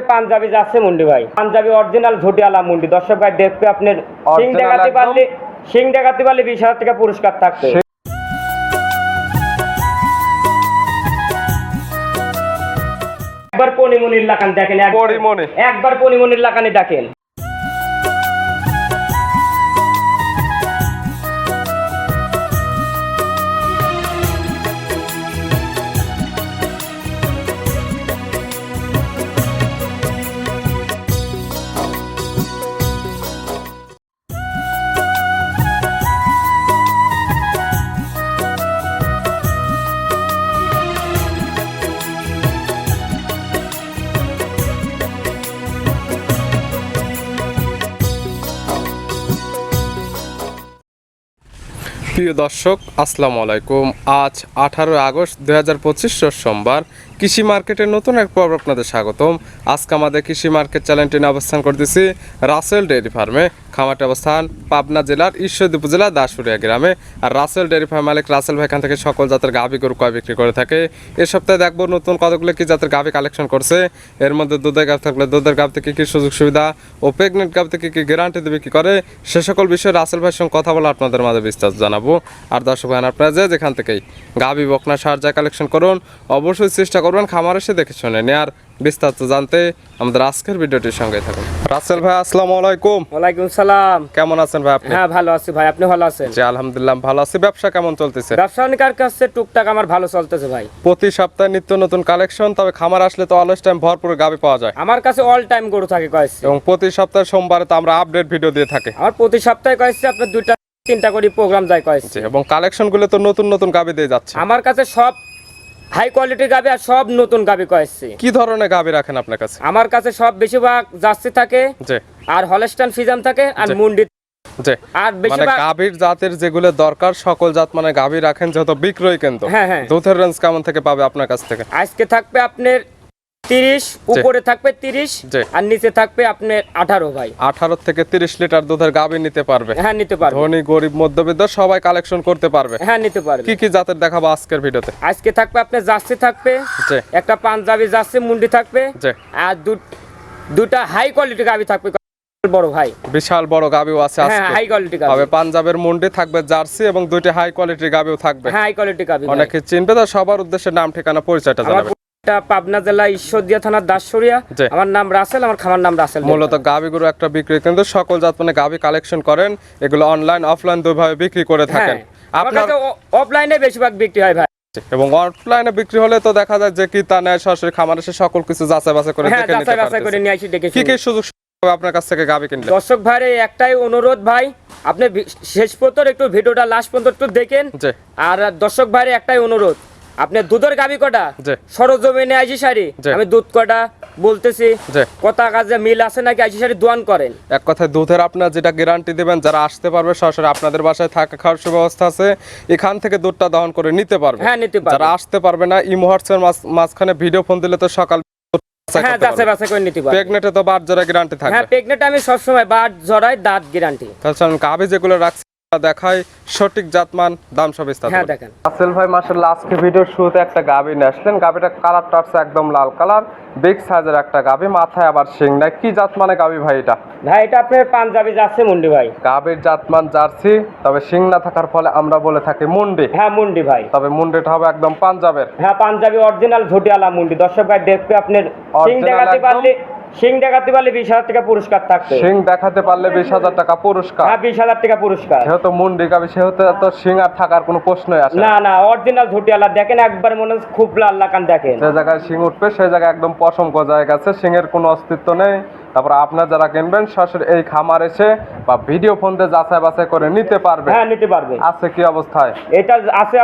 আপনার পাঞ্জাবি যাচ্ছে মুন্ডি ভাই পাঞ্জাবি অরিজিনাল ঝুটিয়ালা মুন্ডি। দর্শক ভাই দেখবে আপনার সিং দেখাতে পারলে সিং দেখাতে পারলে বিশ হাজার টাকা পুরস্কার থাকবে। একবার পনিমনির লাকান দেখেন একবার- একবার পনিমনির লাকানি দেখেন। প্রিয় দর্শক আসসালামু আলাইকুম। আজ আঠারোই আগস্ট দুই হাজার পঁচিশ সোমবার। কৃষি মার্কেটের নতুন এক পর্ব আপনাদের স্বাগতম। আজকে আমাদের কৃষি মার্কেট চ্যানেলটি নিয়ে অবস্থান করতেছি রাসেল ডেয়ারি ফার্মে। খামারটি অবস্থান পাবনা জেলার ঈশ্বরদী উপজেলা দাসুরিয়া গ্রামে। আর রাসেল ডেয়ারি ফার্ম মালিক রাসেল ভাই এখান থেকে সকল জাতের গাভি গরু কয় বিক্রি করে থাকে। এ সপ্তাহে দেখব নতুন কতগুলো কি জাতের গাভি কালেকশন করছে। এর মধ্যে দুধের গাভ থাকলে দুধের গাভ থেকে কি সুযোগ সুবিধা ও প্রেগনেন্ট গাভ থেকে কী গ্যারান্টি দেবে, কি করে? সে সকল বিষয়ে রাসেল ভাইয়ের সঙ্গে কথা বলে আপনাদের মাঝে বিস্তারিত জানাব। আর দর্শক ভাই আপনারা যে যেখান থেকেই গাভি বকনা সার যা কালেকশন করুন, অবশ্যই চেষ্টা করবেন খামার এসে দেখে শুনে নেয়ার বিস্তারিত জানতে আমাদের আজকের ভিডিওটির সঙ্গে থাকুন। রাসেল ভাই আসসালামু আলাইকুম। ওয়ালাইকুম সালাম। কেমন আছেন ভাই আপনি? হ্যাঁ ভালো আছি ভাই। আপনি ভালো আছেন? জি আলহামদুলিল্লাহ ভালো আছি। ব্যবসা কেমন চলতেছে? ব্যবসা ব্যবসায়িকার কাছে টুকটাক আমার ভালো চলতেছে ভাই। প্রতি সপ্তাহে নিত্য নতুন কালেকশন তবে খামার আসলে তো অলওয়েজ টাইম ভরপুর গাভি পাওয়া যায়। আমার কাছে অল টাইম গরু থাকে কয়েছে এবং প্রতি সপ্তাহে সোমবারে তো আমরা আপডেট ভিডিও দিয়ে থাকি। আমার প্রতি সপ্তাহে কয়েছে আপনার দুইটা তিনটা করে প্রোগ্রাম যায় কয়েছে এবং কালেকশনগুলো তো নতুন নতুন গাবি দিয়ে যাচ্ছে। আমার কাছে সব হাই কোয়ালিটির গাবে আর সব নতুন গাবে কয়েছে। কি ধরনের গাবে রাখেন আপনার কাছে? আমার কাছে সব বেশিরভাগ জার্সি থাকে জি। আর হলস্টান ফিজাম থাকে আর মুন্ডি আর মানে বেশিরভাগ গাভীর জাতের যেগুলো দরকার সকল জাত মানে গাভী রাখেন যেহেতু বিক্রয় কেন্দ্র। হ্যাঁ, হ্যাঁ। দুধের রেঞ্জ কেমন থেকে পাবে আপনার কাছ থেকে? আজকে থাকবে আপনার তিরিশ উপরে থাকবে তিরিশ। আর নিচে থাকবে আপনার আঠারো ভাই। আঠারো থেকে তিরিশ লিটার দুধের গাভী নিতে পারবে। হ্যাঁ নিতে পারবে। ধনী গরিব মধ্যবিত্ত সবাই কালেকশন করতে পারবে। হ্যাঁ নিতে পারবে। কি কি জাতের দেখাবো আজকের ভিডিওতে? আজকে থাকবে আপনার জার্সি থাকবে একটা পাঞ্জাবি জার্সি মুন্ডি থাকবে আর দুটা হাই কোয়ালিটি গাবি থাকবে। বড় ভাই। বিশাল বড় গাবিও আছে হ্যাঁ আজকে। হাই কোয়ালিটি গাবি পাঞ্জাবের মুন্ডি থাকবে জার্সি এবং দুইটি হাই কোয়ালিটির গাবিও থাকবে। হ্যাঁ হাই কোয়ালিটি গাবি অনেকে চিনবে তো সবার উদ্দেশ্যে নাম ঠিকানা পরিচয়টা আমার পুরোটা পাবনা জেলা ঈশ্বরদিয়া থানার দাসসরিয়া জি। আমার নাম রাসেল আমার খামার নাম রাসেল মূলত গাবিগুলো একটা বিক্রি কিন্তু সকল জাত মানে গাবি কালেকশন করেন এগুলো অনলাইন অফলাইন দুইভাবে বিক্রি করে থাকেন। হ্যাঁ আপনার অফলাইনে বেশিরভাগ বিক্রি হয় ভাই। এবং অফলাইনে বিক্রি হলে তো দেখা যায় যে কি তা নেয় সরাসরি খামার এসে সকল কিছু যাচাই বাছাই করে হ্যাঁ দেখে নিতে পারতেছে। নিয়ে আসি দেখে কি। কি সুযোগ আপনার কাছ থেকে গাবি কিনলে? দর্শক ভাইয়ের একটাই অনুরোধ ভাই আপনি শেষ পর্যন্ত একটু ভিডিওটা লাস্ট পর্যন্ত একটু দেখেন। আর দর্শক ভাইয়ের একটাই অনুরোধ আপনি দুধের গাবি কটা? সরজমিনে আইসি সারি আমি দুধ কটা বলতেছি। কথা কাজে মিল আছে নাকি? আইসি সারি দোয়ান করেন। এক কথায় দুধের আপনার যেটা গ্যারান্টি দিবেন যারা আসতে পারবে সরাসরি আপনাদের বাসায় থাকা খাওয়ার সুব্যবস্থা আছে। এখান থেকে দুধটা দহন করে নিতে পারবে। হ্যাঁ, নিতে পারবে। যারা আসতে পারবে না ইমো হোয়াটসঅ্যাপ মাঝখানে ভিডিও ফোন দিলে তো সকাল হ্যাঁ যাচাই বাছাই করে নিতে পারবেন প্রেগনেটে তো বার জোড়া গ্যারান্টি হ্যাঁ আমি সবসময় বাট জড়াই দাঁত গ্যারান্টি তাছাড়া গাভি যেগুলো রাখছি দেখায় সঠিক জাতমান দাম সব হ্যাঁ দেখেন। আসেল ভাই মাসাল্লাহ আজকে ভিডিওর শুরুতে একটা গাভি নিয়ে আসলেন। গাভিটা কালারটা আছে একদম লাল কালার বিগ সাইজের একটা গাভি মাথায় আবার শিং নাই। কি জাত মানে গাভি ভাই এটা? ভাই এটা আপনার পাঞ্জাবি যাচ্ছে মুন্ডি ভাই। গাভির জাতমান জার্সি তবে শিং না থাকার ফলে আমরা বলে থাকি মুন্ডি। হ্যাঁ মুন্ডি ভাই। তবে মুন্ডিটা হবে একদম পাঞ্জাবের। হ্যাঁ পাঞ্জাবি অরিজিনাল ঝুটিয়ালা মুন্ডি। দর্শক ভাই দেখবে আপনার সিং Original দেখাতে পারলে সিং দেখাতে পারলে বিশ হাজার টাকা পুরস্কার থাকবে শিং দেখাতে পারলে বিশ হাজার টাকা পুরস্কার। হ্যাঁ বিশ হাজার টাকা পুরস্কার। যেহেতু মুন্ডি কাবি সেহেতু তো শিং আর থাকার কোনো প্রশ্নই আসে না। না। অরিজিনাল ঝুটি আল্লাহ দেখেন একবার মনে হচ্ছে খুব লাল লাকান দেখেন। যে জায়গায় শিং উঠবে সেই জায়গায় একদম পশম গজায় গেছে সিং এর কোনো অস্তিত্ব নেই। তারপর আপনার যারা কিনবেন সরাসরি এই খামার এসে বা ভিডিও ফোন দিয়ে যাচাই বাছাই করে নিতে পারবে। হ্যাঁ নিতে পারবে। আছে কি অবস্থায়? এটা আছে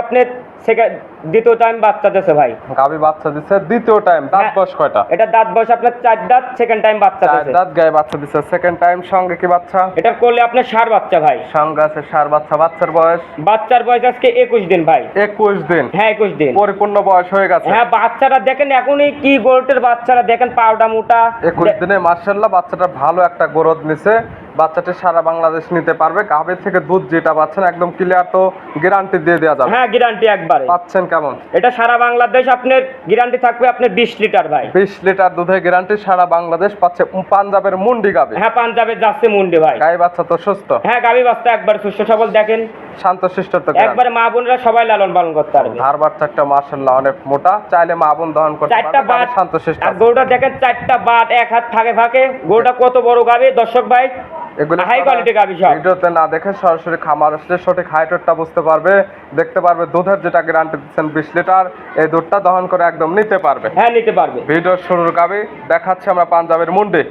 সেকেন্ড দ্বিতীয় টাইম বাচ্চা দিয়েছে ভাই। গাভি বাচ্চা দিচ্ছে দ্বিতীয় টাইম দাঁত হ্যাঁ। বয়স কয়টা? এটা দাঁত বয়স আপনার চার দাঁত সেকেন্ড টাইম বাচ্চা চার দাঁত গায়ে বাচ্চা দিচ্ছে সেকেন্ড টাইম সঙ্গে কি বাচ্চা? এটা করলে আপনার সার বাচ্চা ভাই। সঙ্গে আছে সার বাচ্চা বাচ্চার বয়স? বাচ্চার বয়স আজকে একুশ দিন ভাই। একুশ দিন? হ্যাঁ একুশ দিন। পরিপূর্ণ বয়স হয়ে গেছে? হ্যাঁ বাচ্চারা দেখেন এখনই কি গোল্টের বাচ্চারা দেখেন পাউডা মোটা। একুশ দিনে মার্শাল্লাহ বাচ্চাটা ভালো একটা গ্রোথ নিছে। বাচ্চাটি সারা বাংলাদেশ নিতে পারবে। গাভীর থেকে দুধ যেটা পাচ্ছেন একদম ক্লিয়ার তো গ্যারান্টি দিয়ে দেওয়া যাবে। হ্যাঁ গ্যারান্টি একবারে। পাচ্ছেন কেমন? এটা সারা বাংলাদেশ আপনার গ্যারান্টি থাকবে আপনার বিশ লিটার ভাই। বিশ লিটার দুধের গ্যারান্টি সারা বাংলাদেশ পাচ্ছে। পাঞ্জাবের মুন্ডি গাভী হ্যাঁ পাঞ্জাবের যাচ্ছে মুন্ডি ভাই। গাই বাচ্চা তো সুস্থ। হ্যা গাবি বাচ্চা একবার সুস্থ সবল দেখেন। শান্ত শিষ্ট তো। একবারে মা বোনরা সবাই লালন পালন করতে পারবে। ধার বাচ্চাটা মার্শাল্লাহ অনেক মোটা। চাইলে মা বোন দহন করতে চারটা পারবে বাট শান্ত শিষ্ট আর গরুটা দেখেন চারটা বাট এক হাত ফাঁকে ফাঁকে। গরুটা কত বড় গাবি? দর্শক ভাই এগুলো হাই কোয়ালিটি সব। ভিডিওতে না দেখে সরাসরি খামার আসলে সঠিক হাইটটা বুঝতে পারবে দেখতে পারবে দুধের যেটা গ্যারান্টি দিচ্ছেন বিশ লিটার এই দুধটা দহন করে একদম নিতে পারবে। হ্যাঁ নিতে পারবে। ভিডিওর শুরুর গাবি দেখাচ্ছে আমরা পাঞ্জাবের মুন্ডি।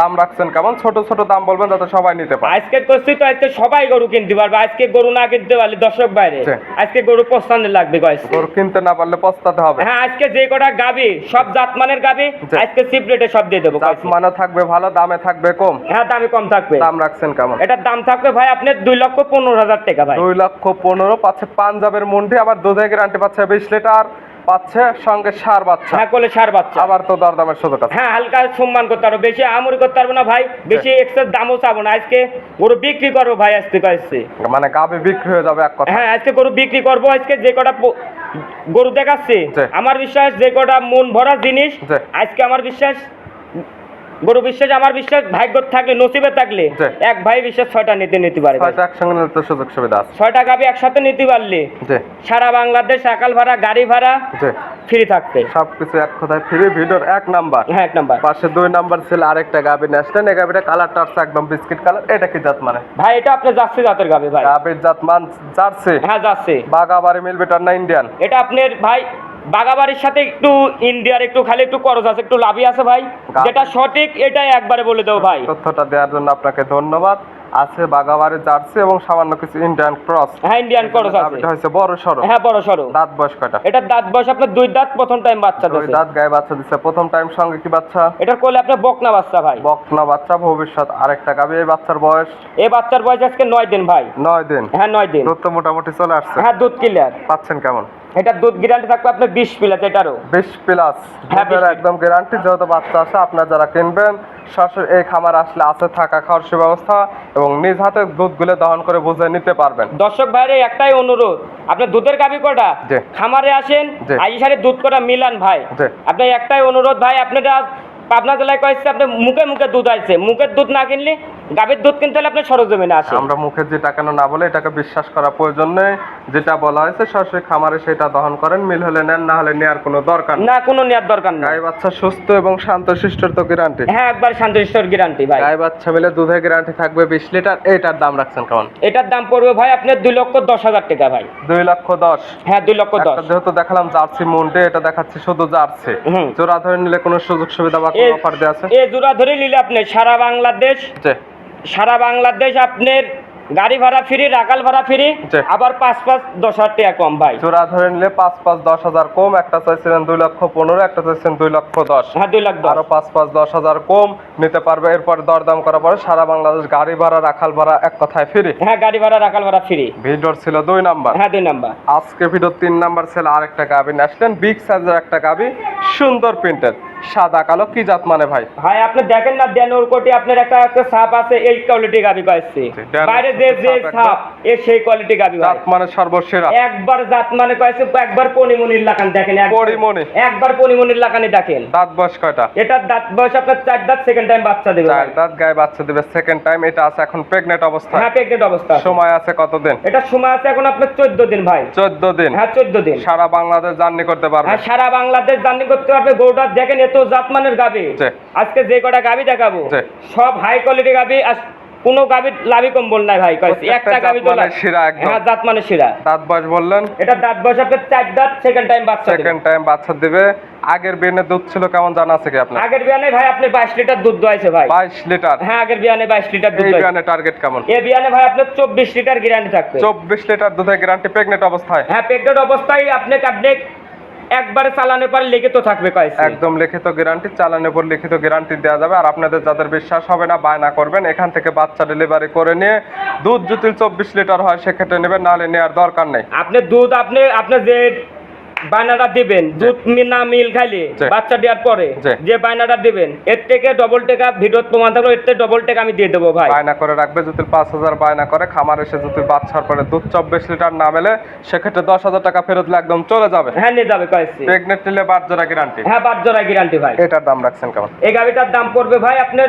দাম রাখছেন কেমন? ছোট ছোট দাম বলবেন যাতে সবাই নিতে পারে। আজকে করছি তো আজকে সবাই গরু কিনতে পারবে। আজকে গরু না কিনতে পারলে দর্শক বাইরে। আজকে গরু পছন্দ লাগবে কয়েছে গরু কিনতে না পারলে পস্তাতে হবে। হ্যাঁ আজকে যে কটা গাবি সব জাতমানের গাবি আজকে চিপ রেটে সব দিয়ে দেবো মানে থাকবে ভালো দামে থাকবে কম। হ্যাঁ দামে কম থাকবে। দাম রাখছেন কেমন? এটার দাম থাকবে ভাই আপনার দুই লক্ষ পনেরো হাজার টাকা ভাই। দুই লক্ষ পনেরো পাচ্ছে পাঞ্জাবের মন্ডি আবার দুধের গ্যারান্টি পাচ্ছে বিশ লিটার পাচ্ছে সঙ্গে সার বাচ্চা। হ্যাঁ কোলে সার বাচ্চা। আবার তো দরদামের সুযোগ আছে। হ্যাঁ হালকা সম্মান করতে পারব বেশি আমরি করতে পারব না ভাই বেশি এক্সেস দামও চাবো না। আজকে গরু বিক্রি করব ভাই আজকে কয়েছে মানে গাবে বিক্রি হয়ে যাবে এক কথা। হ্যাঁ আজকে গরু বিক্রি করব আজকে যে কটা গরু দেখাচ্ছে আমার বিশ্বাস যে কটা মন ভরা জিনিস আজকে আমার বিশ্বাস গরু বিশ্বাস আমার বিশ্বাস ভাগ্য থাকলে নসিবে থাকলে এক ভাই বিশ্বাস ছয়টা নিতে নিতে পারে ছয়টা একসঙ্গে নিলে সুযোগ সুবিধা আছে। ছয়টা গাবি একসাথে নিতে পারলে সারা বাংলাদেশ সকাল ভাড়া গাড়ি ভাড়া ফ্রি থাকবে। সবকিছু এক কথায় ফ্রি ভিডিওর এক নাম্বার। হ্যাঁ এক নাম্বার। পাশে দুই নাম্বার ছিল আরেকটা গাবি ন্যাশনাল এই গাবিটা কালারটা হচ্ছে একদম বিস্কিট কালার এটা কি জাত মানে? ভাই এটা আপনি যাচ্ছে জাতের গাবি ভাই। গাবির জাত মান জার্সি। হ্যাঁ যাচ্ছে বাগাবাড়ি মিলবেটার না ইন্ডিয়ান এটা আপনার ভাই বাগাবাড়ির সাথে একটু ইন্ডিয়ার একটু খালি একটু খরচ আছে একটু লাভই আছে ভাই। যেটা সঠিক এটাই একবারে বলে দেবো ভাই। তথ্যটা দেওয়ার জন্য আপনাকে ধন্যবাদ। আছে বাগাবাড়ি জার্সি এবং সামান্য কিছু ইন্ডিয়ান ক্রস হ্যাঁ ইন্ডিয়ান খরচ আছে। গাবিটা হচ্ছে বড় সড়ো। হ্যাঁ বড় সড়ো। দাঁত বয়স কয়টা? এটার দাঁত বয়স আপনার দুই দাঁত প্রথম টাইম বাচ্চা দুই দিচ্ছে দাঁত গায়ে বাচ্চা দিচ্ছে প্রথম টাইম সঙ্গে কি বাচ্চা? এটার কোলে আপনার বকনা বাচ্চা ভাই। বকনা বাচ্চা ভবিষ্যৎ আরেকটা গাবে। এই বাচ্চার বয়স? এই বাচ্চার বয়স আজকে নয় দিন ভাই। নয় দিন। হ্যাঁ নয় দিন। দুধ তো মোটামুটি চলে আসছে। হ্যাঁ দুধ ক্লিয়ার পাচ্ছেন কেমন? এটার দুধ গ্যারান্টি থাকবে আপনার বিশ প্লাস এটারও। বিশ প্লাস হ্যাঁ, একদম গ্যারান্টি যেহেতু বাচ্চা আছে আপনার যারা কিনবেন সরাসরি এই খামার আসলে আছে থাকা খাওয়ার সুব্যবস্থা এবং নিজ হাতে দুধ দুধগুলো দহন করে বুঝে নিতে পারবেন। দর্শক ভাইরে একটাই অনুরোধ আপনার দুধের গাবি কটা খামারে আসেন। আইসারে দুধ কটা মিলান ভাই। আপনার একটাই অনুরোধ ভাই আপনারা পাবনা জেলায় কয়েছে আপনি মুখে মুখে দুধ আছে মুখের দুধ না কিনলে গাভীর দুধ কিনতে হলে আপনার সরজমিনে আসে। আমরা মুখে যেটা কেন না বলে এটাকে বিশ্বাস করা প্রয়োজন নেই। যেটা বলা হয়েছে সরাসরি খামারে সেটা দহন করেন মিল হলে নেন না হলে নেওয়ার কোনো দরকার না কোনো নেওয়ার দরকার নেই। গাই বাচ্চা সুস্থ এবং শান্ত শিষ্টর তো গ্যারান্টি হ্যাঁ একবার শান্তিশ্বর গ্যারান্টি ভাই। গাই বাচ্চা মিলে দুধের গ্যারান্টি থাকবে বিশ লিটার এইটার দাম রাখছেন কেমন? এটার দাম পড়বে ভাই আপনার দুই লক্ষ দশ হাজার টাকা ভাই। দুই লক্ষ দশ। হ্যাঁ দুই লক্ষ দশ। একটা যেহেতু দেখালাম জার্সি মুন্ডে এটা দেখাচ্ছি শুধু জার্সি। জোড়া ধরে নিলে কোনো সুযোগ সুবিধা বা কোনো অফার দেওয়া আছে? এ জোড়া ধরে নিলে আপনি সারা বাংলাদেশ সারা বাংলাদেশ আপনার গাড়ি ভাড়া ফ্রি রাকাল ভাড়া ফ্রি আবার পাঁচ পাঁচ দশ হাজার টাকা কম ভাই। জোড়া ধরে নিলে পাঁচ পাঁচ দশ হাজার কম একটা চাইছিলেন দুই লক্ষ পনেরো একটা চাইছেন দুই লক্ষ দশ। হ্যাঁ দুই দশ। আরও পাঁচ পাঁচ দশ হাজার কম নিতে পারবে। এরপর দরদাম করার পরে সারা বাংলাদেশ গাড়ি ভাড়া রাখাল ভাড়া এক কথায় ফ্রি। হ্যাঁ গাড়ি ভাড়া রাখাল ভাড়া ফ্রি। ভিডিওর ছিল দুই নাম্বার। হ্যাঁ দুই নাম্বার। আজকে ভিডিও তিন নাম্বার ছিল আরেকটা গাবি। আসলেন বিগ সাইজের একটা গাবি সুন্দর প্রিন্টের সাদা কালো কি জাত মানে ভাই? ভাই আপনি দেখেন না ড্যানোর কোটি আপনার একটা একটা সাপ আছে এই কোয়ালিটি গাবি কয়েছে। বাইরে যে যে সাপ। এ সেই কোয়ালিটি গাবি ভাই। জাত মানে সর্বসেরা। একবার জাত মানে কয়েছে একবার পনিমনির লাকান দেখেন একবার- পরিমণি। একবার পনিমনির লাকানি দেখেন। দাঁত বয়স কয়টা? এটার দাঁত বয়স আপনার চার দাঁত সেকেন্ড টাইম বাচ্চা দেবে চার দাঁত গায়ে বাচ্চা দিবে সেকেন্ড টাইম এটা আছে এখন প্রেগনেন্ট অবস্থায় হ্যাঁ প্রেগনেন্ট অবস্থা সময় আছে কতদিন? এটা সময় আছে এখন আপনার চোদ্দ দিন ভাই। চোদ্দ দিন। হ্যাঁ চোদ্দ দিন। সারা বাংলাদেশ জার্নি করতে পারবে। হ্যাঁ সারা বাংলাদেশ জার্নি করতে পারবে। গরুটা দেখেন এত জাতমানের গাবি। আজকে যে কটা গাবি দেখাবো সব হাই কোয়ালিটি গাবি কোনো গাবির লাভি কম্বল নাই ভাই কয়েছে একটা গাবি তো শিরা একদম। হ্যাঁ জাতমানের শিরা। দাঁত বয়স বললেন। এটা দাঁত বয়স আপনার চার দাঁত সেকেন্ড টাইম বাচ্চা। সেকেন্ড টাইম বাচ্চা দিবে। আগের বিয়ানে দুধ ছিল কেমন জানা আছে কি আপনার? আগের বিয়ানে ভাই আপনি বাইশ লিটার দুধ দোয়াইছে ভাই। বাইশ লিটার? হ্যাঁ আগের বিয়ানে বাইশ লিটার দুধ এই বিয়ানে টার্গেট কেমন? এ বিয়ানে ভাই আপনার চব্বিশ লিটার গ্যারান্টি থাকবে। চব্বিশ লিটার দুধের গ্যারান্টি প্রেগনেন্ট অবস্থায়? হ্যাঁ প্রেগনেন্ট অবস্থায় আপনাকে আপনি একবারে চালানোর পর লিখিত থাকবে কয়েছে একদম লিখিত গ্যারান্টি চালানোর পর লিখিত গ্যারান্টি দেওয়া যাবে। আর আপনাদের যাদের বিশ্বাস হবে না বায়না করবেন। এখান থেকে বাচ্চা ডেলিভারি করে নিয়ে দুধ জুতিল চব্বিশ লিটার হয় সেক্ষেত্রে নেবেন নাহলে নেওয়ার দরকার নেই। আপনি দুধ আপনি আপনার যে বায়নাটা দিবেন দুধ না মিল খাইলে বাচ্চা দেওয়ার পরে যে বায়নাটা দিবেন এর থেকে ডবল টাকা ভিডিও প্রমাণ থাকল এর থেকে ডবল টাকা আমি দিয়ে দেবো ভাই। বায়না করে রাখবে যদি পাঁচ হাজার বায়না করে খামার এসে যদি বাচ্চার পরে দুধ চব্বিশ লিটার না মেলে সেক্ষেত্রে দশ হাজার টাকা ফেরত একদম চলে যাবে। হ্যাঁ নিয়ে যাবে কয়েছি। প্রেগনেন্ট নিলে বাদ জোড়া গ্যারান্টি হ্যাঁ বাদ জোড়া গ্যারান্টি ভাই। এটার দাম রাখছেন কেমন? এই গাড়িটার দাম পড়বে ভাই আপনার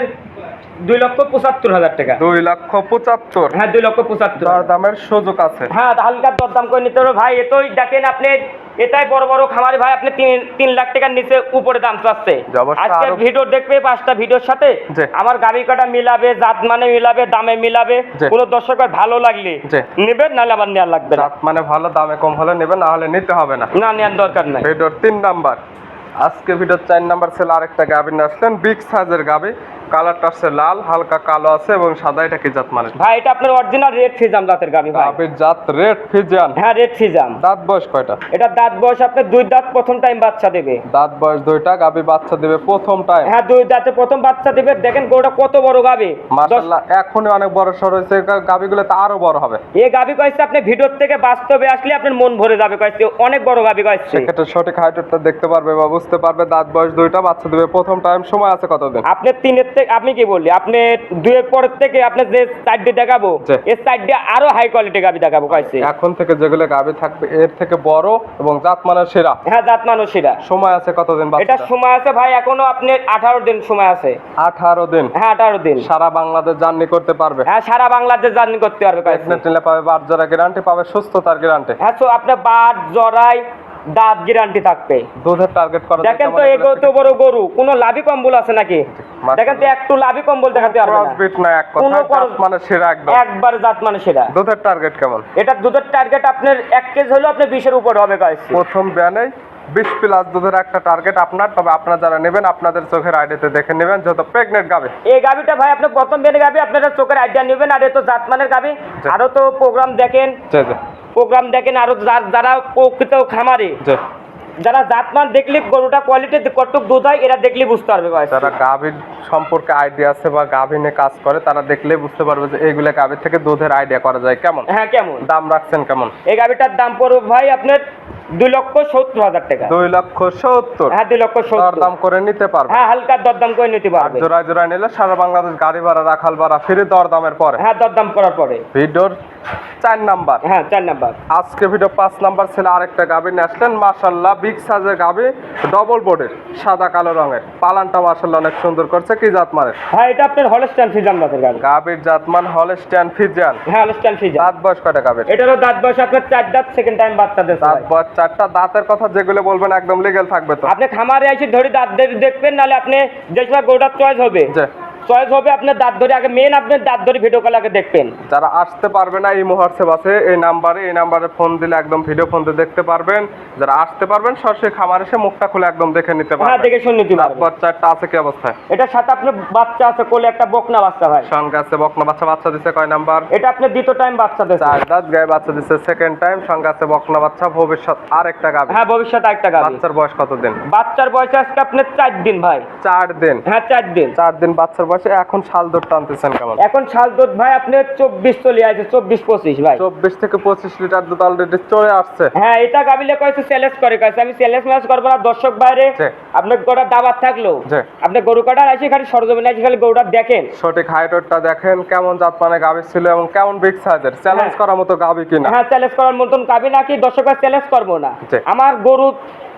দুই লক্ষ পঁচাত্তর হাজার টাকা। দুই লক্ষ পঁচাত্তর? হ্যাঁ দুই লক্ষ পঁচাত্তর। সুযোগ আছে। হ্যাঁ হালকা দরদাম করে নিতে হবে। ভাই এতই দেখেন আপনি এটাই বড় বড় খামারি ভাই আপনি তিন তিন লাখ টাকার নিচে উপরে দাম চাচ্ছে। আজকে ভিডিও দেখবে পাঁচটা ভিডিওর সাথে? আমার গাড়ি কাটা মিলাবে জাত মানে মিলাবে দামে মিলাবে কোনো দর্শকের ভালো লাগলে নেবেন নাহলে আবার নেওয়ার লাগবে জাত মানে ভালো দামে কম হলে নেবে না হলে নিতে হবে না। না নেওয়ার দরকার নাই। ভিডিওর তিন নাম্বার। আজকে ভিডিওর চার নাম্বার ছিল আরেকটা গাভি নিয়ে আসলেন বিগ সাইজের গাভি। কালারটা আছে লাল হালকা কালো আছে এবং সাদা এটা কি জাত মানে? ভাই এটা আপনার অরিজিনাল রেড ফিজাম জাতের ভাই। গাভির জাত রেড ফিজিয়ান হ্যাঁ রেড ফিজাম দাঁত বয়স কয়টা? এটা দাঁত বয়স আপনার দুই দাঁত প্রথম টাইম বাচ্চা দেবে। দাঁত বয়স দুইটা গাভি বাচ্চা দিবে প্রথম টাইম হ্যাঁ দুই দাঁতে প্রথম বাচ্চা দেবে। দেখেন গরুটা কত বড় গাবে। মাশাআল্লাহ এখনই অনেক বড় সর হয়েছে। গাভিগুলো তো আরও বড় হবে। এই গাবি কয়েছে আপনি ভিডিওর থেকে বাস্তবে আসলে আপনার মন ভরে যাবে কয়েছে অনেক বড় গাবি সেক্ষেত্রে সঠিক হাইটটা দেখতে পারবে বা বুঝতে পারবে। দাঁত বয়স দুইটা বাচ্চা দিবে প্রথম টাইম সময় আছে কতদিন? আপনি তিনের থেকে আপনি কি বললি? আপনি দুয়ের পরের থেকে আপনি যে সাইডে দেখাবো। এই সাইডে আরও হাই কোয়ালিটি গাবি দেখাবো কয়েছে এখন থেকে যেগুলো গাভি থাকবে এর থেকে বড় এবং জাত মানের সেরা। হ্যাঁ জাত মানুষেরা সময় আছে কতদিন এটা সময় আছে ভাই এখনও আপনি আঠারো দিন সময় আছে। আঠারো দিন? হ্যাঁ আঠারো দিন। সারা বাংলাদেশ জার্নি করতে পারবে? হ্যাঁ সারা বাংলাদেশ জার্নি করতে পারবে প্রেগনেন্ট পাবে বার জোড়া গ্যারান্টি পাবে সুস্থতার গ্যারান্টি হ্যাঁ তো আপনার বাদ জরাই দাঁত গ্যারান্টি থাকবে। দুধের টার্গেট করা দেখেন তো এগো তো বড় গরু কোনো লাভি কম্বল আছে নাকি? দেখেন তো একটু লাভি কম্বল দেখাতে পারবে না। বিট না এক কথা জাত মানে সেরা একদম। একবার জাত মানে সেরা। দুধের টার্গেট কেমন? এটা দুধের টার্গেট আপনার এক কেজি হলো আপনি 20 এর উপর হবে গাইস প্রথম ব্যানেই বিশ প্লাস দুধের একটা টার্গেট আপনার তবে আপনারা যারা নেবেন আপনাদের চোখের আইডিতে দেখে নেবেন যত প্রেগনেন্ট গাবে। এই গাবিটা ভাই আপনি প্রথম বেনে গাবি আপনারা চোখের আইডিয়া নেবেন আর এ তো জাতমানের গাবি। আরও তো প্রোগ্রাম দেখেন। প্রোগ্রাম দেখেন আরও যারা প্রকৃত খামারে যারা জাতমান দেখলে গরুটা কোয়ালিটি কতটুক দুধ হয় এরা দেখলে বুঝতে পারবে ভাই। যারা গাভীর সম্পর্কে আইডিয়া আছে বা গাভী নিয়ে কাজ করে তারা দেখলেই বুঝতে পারবে যে এইগুলো গাভীর থেকে দুধের আইডিয়া করা যায়। কেমন? হ্যাঁ কেমন? দাম রাখছেন কেমন? এই গাবিটার দাম পড়বে ভাই আপনার দুই লক্ষ সত্তর হাজার টাকা। দুই লক্ষ সত্তর। হ্যাঁ দুই লক্ষ সত্তর। দাম করে নিতে পারবে। হ্যাঁ হালকা দরদাম করে নিতে আর পারবে জোড়ায় জোড়ায় নিলে সারা বাংলাদেশ গাড়ি ভাড়া রাখাল ভাড়া ফিরে দরদামের পরে। হ্যাঁ দরদাম করার পরে। ভিডিওর চার নাম্বার। হ্যাঁ চার নাম্বার। আজকে ভিডিও পাঁচ নাম্বার ছিল আরেকটা গাভী নিয়ে আসলেন মাসাল্লাহ বিগ সাইজের গাভী ডবল বোর্ডের সাদা কালো রঙের। পালানটা মাসাল্লাহ অনেক সুন্দর করছে কি জাত মানের? হ্যাঁ এটা আপনার হলস্টান গাভীর জাতমান হলস্টিয়ান ফিজিয়ান হ্যাঁ হলস্টান ফিজাম দাঁত বয়স কয়টা গাভীর এটারও দাঁত বয়স আপনার চার দাঁত সেকেন্ড টাইম বাচ্চা দিচ্ছে দাঁত বয়স চারটা দাঁতের কথা যেগুলো বলবেন একদম লিগেল থাকবে তো। আপনি খামারে এসে ধরে দাঁত দেখবেন নাহলে আপনি যে সময় গরুটার চয়েস হবে চয়েস হবে আপনার দাঁত ধরে। আগে মেন আপনার দাঁত ধরে ভিডিও কল আগে দেখবেন। যারা আসতে পারবে না এই বাসে এই নাম্বারে এই নাম্বারে ফোন দিলে একদম ভিডিও ফোন দিয়ে দেখতে পারবেন। যারা আসতে পারবেন সরাসরি খামার এসে মুখটা খুলে একদম দেখে নিতে হ্যাঁ পারবেন। দেখে শুনে নিতে পারবেন। বয়স চারটা আছে কি অবস্থায় এটার সাথে আপনার বাচ্চা আছে কোলে একটা বকনা বাচ্চা ভাই সঙ্গে আছে বকনা বাচ্চা বাচ্চা দিচ্ছে কয় নাম্বার এটা আপনার দ্বিতীয় টাইম বাচ্চা চার দাঁত গায়ে বাচ্চা দিচ্ছে সেকেন্ড টাইম সঙ্গে আছে বকনা বাচ্চা ভবিষ্যৎ আর একটা হ্যাঁ ভবিষ্যতে একটা গাড়ি বাচ্চার বয়স কতদিন? বাচ্চার বয়স আজকে আপনার চার দিন ভাই। চার দিন। হ্যাঁ চার দিন। চার দিন বাচ্চার বয়সে এখন শাল দূর টানতেছেন কেমন? এখন শাল দুধ ভাই আপনার চব্বিশ চলে আছে চব্বিশ পঁচিশ ভাই। চব্বিশ থেকে পঁচিশ লিটার দুধ অলরেডি চলে আসছে। হ্যাঁ এটা গাবিলে কয়েছে সেলেস করে কয়েছে আমি সেলেস ম্যাচ করব না দর্শক বাইরে আপনার গরুটার দাবার থাকল। জি। আপনি গরু কাটার আছে খালি সরজমিনে আছে খালি গরুটা দেখেন। সঠিক হাইটটা দেখেন কেমন জাত মানে গাভী ছিল এবং কেমন বিগ সাইজের চ্যালেঞ্জ। করার মতো গাভী কিনা। হ্যাঁ চ্যালেঞ্জ করার মতন গাবি নাকি দর্শকের চ্যালেঞ্জ করব না। আমার গরু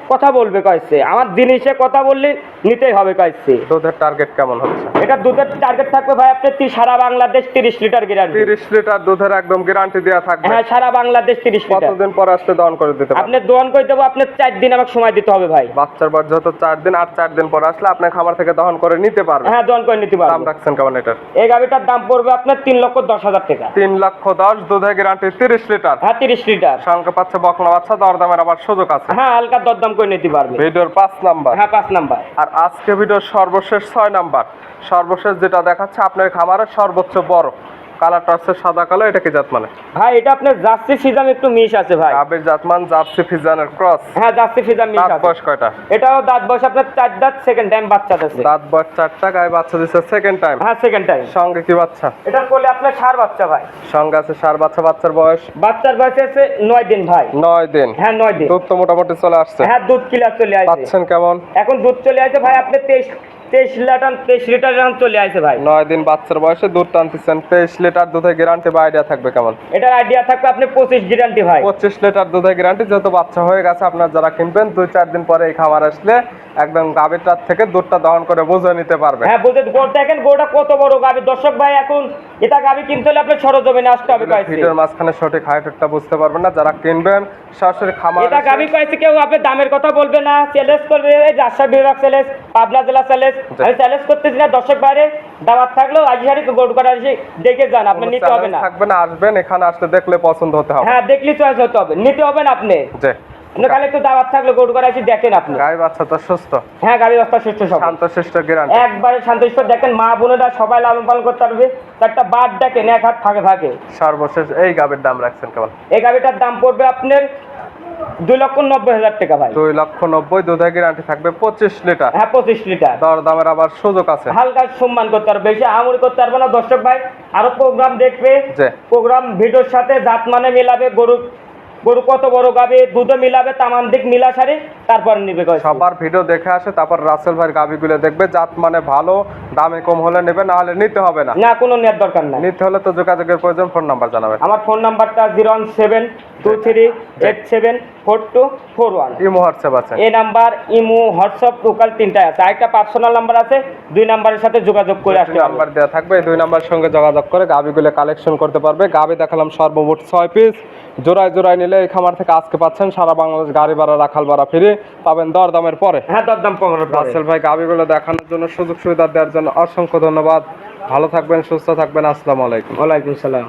কথা বলবে কয়েছে আমার জিনিসে কথা বললে নিতেই হবে কয়েছে দুধের টার্গেট কেমন হচ্ছে? এটা দুধের টার্গেট থাকবে ভাই আপনার তি- সারা বাংলাদেশ তিরিশ লিটার গ্যারান্টি তিরিশ লিটার দুধের একদম গ্যারান্টি দেওয়া থাকবে। হ্যাঁ সারা বাংলাদেশ তিরিশ লিটার। কতদিন পর আসলে দহন করে দিতে আপনি দোয়ান করে দেবো আপনার চার দিন আমাকে সময় দিতে হবে ভাই। বাচ্চার বয়স যত চার দিন আর চার দিন পর আসলে আপনার খামার থেকে দহন করে নিতে পারবে হ্যাঁ দোয়ান করে নিতে পারবেন দাম রাখছেন কেমন এটার এই গাবিটার দাম পড়বে আপনার তিন লক্ষ দশ হাজার টাকা। তিন লক্ষ দশ দুধের গ্যারান্টি তিরিশ লিটার। হ্যাঁ তিরিশ লিটার। সঙ্গে পাচ্ছে বকনা বাচ্চা দরদামের আবার সুযোগ আছে। হ্যাঁ হালকা দরদাম করে নিতে পারবে। ভিডিওর পাঁচ নাম্বার। হ্যাঁ পাঁচ নাম্বার। আর আজকে ভিডিওর সর্বশেষ ছয় নাম্বার। সর্বশেষ যেটা দেখাচ্ছে আপনার খামারের সর্বোচ্চ বড় কালারটা হচ্ছে সাদা কালো এটা কি জাত মানে ভাই এটা আপনার জার্সি ফিজাম একটু মিশ আছে ভাই। গাবের জাতমান জার্সি ফিজানের ক্রস। হ্যাঁ জার্সি ফিজাম মিশ দাঁত বয়স কয়টা? এটাও দাঁত বয়স আপনার চার দাঁত সেকেন্ড টাইম বাচ্চা আছে দাঁত বয়স চারটা গায়ে বাচ্চা দিচ্ছে সেকেন্ড টাইম হ্যাঁ সেকেন্ড টাইম সঙ্গে কি বাচ্চা? এটার কোলে আপনার সার বাচ্চা ভাই। সঙ্গে আছে সার বাচ্চা বাচ্চার বয়স? বাচ্চার বয়স আছে নয় দিন ভাই। নয় দিন। হ্যাঁ নয় দিন। দুধ তো মোটামুটি চলে আসছে। হ্যাঁ দুধ কিলার চলে আসছে পাচ্ছেন কেমন? এখন দুধ চলে আসছে ভাই আপনি তেইশ তেইশ লিটার তেইশ লিটার এখন চলে আসছে ভাই। নয় দিন বাচ্চার বয়সে দুধ টানতেছেন তেইশ লিটার দুধের গ্যারান্টি বা আইডিয়া থাকবে কেমন? এটার আইডিয়া থাকবে আপনি পঁচিশ গ্যারান্টি ভাই। পঁচিশ লিটার দুধের গ্যারান্টি যত বাচ্চা হয়ে গেছে আপনার যারা কিনবেন দুই চার দিন পরে এই খাবার আসলে একদম গাভীটার থেকে দুধটা দহন করে বুঝে নিতে পারবে। হ্যাঁ বুঝে গোড় দেখেন গোড়টা কত বড় গাবি দর্শক ভাই এখন এটা গাবি কিনতে হলে আপনার সরজমিনে আসতে হবে কয়েছে ভিডিওর মাঝখানে সঠিক হাইটটা বুঝতে পারবেন না যারা কিনবেন সরাসরি খামার এটা গাবি কয়েছে কেউ আপনি দামের কথা বলবে না। চ্যালেঞ্জ করবে এই রাজশাহী বিভাগ চ্যালেঞ্জ পাবনা জেলা চ্যালেঞ্জ আমি চ্যালেঞ্জ করতেছি না দর্শক বাইরে দাওয়াত থাকলেও আজ হারি গরু করা এসে দেখে যান আপনি নিতে হবে না। থাকবে না আসবেন এখানে আসলে দেখলে পছন্দ হতে হবে। হ্যাঁ দেখলি চয়েস হতে হবে নিতে হবে না আপনি। যে একটু দাওয়াত থাকলে গরু করা এসে দেখেন আপনি। গাই বাচ্চা তো সুস্থ। হ্যাঁ গাড়ি রাস্তা সুস্থ সব। গ্যারান্টি একবারে শান্তশিষ্ট দেখেন মা বোনেরা সবাই লালন পালন করতে পারবে। একটা বাদ দেখেন এক হাত ফাঁকে ফাঁকে। সর্বশেষ এই দাম রাখছেন কেমন? এই গাড়িটার দাম পড়বে আপনার দুই লক্ষ নব্বই হাজার টাকা ভাই। দুই লক্ষ নব্বই দুধে গ্যারান্টি থাকবে পঁচিশ লিটার। হ্যাঁ পঁচিশ লিটার। দর দামের আবার সুযোগ আছে। হালকা সম্মান করতে পারবে। বেশি আমরি করতে পারবে না। দর্শক ভাই আরও প্রোগ্রাম দেখবে। প্রোগ্রাম ভিডিওর সাথে জাত মানে মিলাবে গরু। গরু কত বড় গাবে? দুধে মিলাবে তামান দিক মিলা সারে তারপর নিবে। সবার ভিডিও দেখে আসে তারপর রাসেল ভাইয়ের গাভীগুলো দেখবে জাত মানে ভালো দামে কম হলে নেবে না হলে নিতে হবে না। না কোনো নেওয়ার দরকার নাই। নিতে হলে তো যোগাযোগের প্রয়োজন ফোন নাম্বার জানাবেন। আমার ফোন নাম্বারটা zero one seven two three eight seven four two four one imo WhatsApp আছে। এই নাম্বার ইমো হোয়াটসঅ্যাপ লোকাল তিনটায় আছে। আরেকটা পার্সোনাল নাম্বার আছে দুই নাম্বারের সাথে যোগাযোগ করে নাম্বার দেওয়া থাকবে দুই নাম্বার সঙ্গে যোগাযোগ করে গাভিগুলো কালেকশন করতে পারবে। গাভি দেখালাম সর্বমোট ছয় পিস জোড়ায় জোড়ায় নিলে এই খামার থেকে আজকে পাচ্ছেন সারা বাংলাদেশ গাড়ি ভাড়া রাখাল ভাড়া ফিরে। পাবেন দর দামের পরে। হ্যাঁ দরদাম পনেরো রাসেল ভাই গাভিগুলো দেখানোর জন্য সুযোগ সুবিধা দেওয়ার জন্য অসংখ্য ধন্যবাদ। ভালো থাকবেন সুস্থ থাকবেন। আসসালামু আলাইকুম। ওয়ালাইকুম সালাম।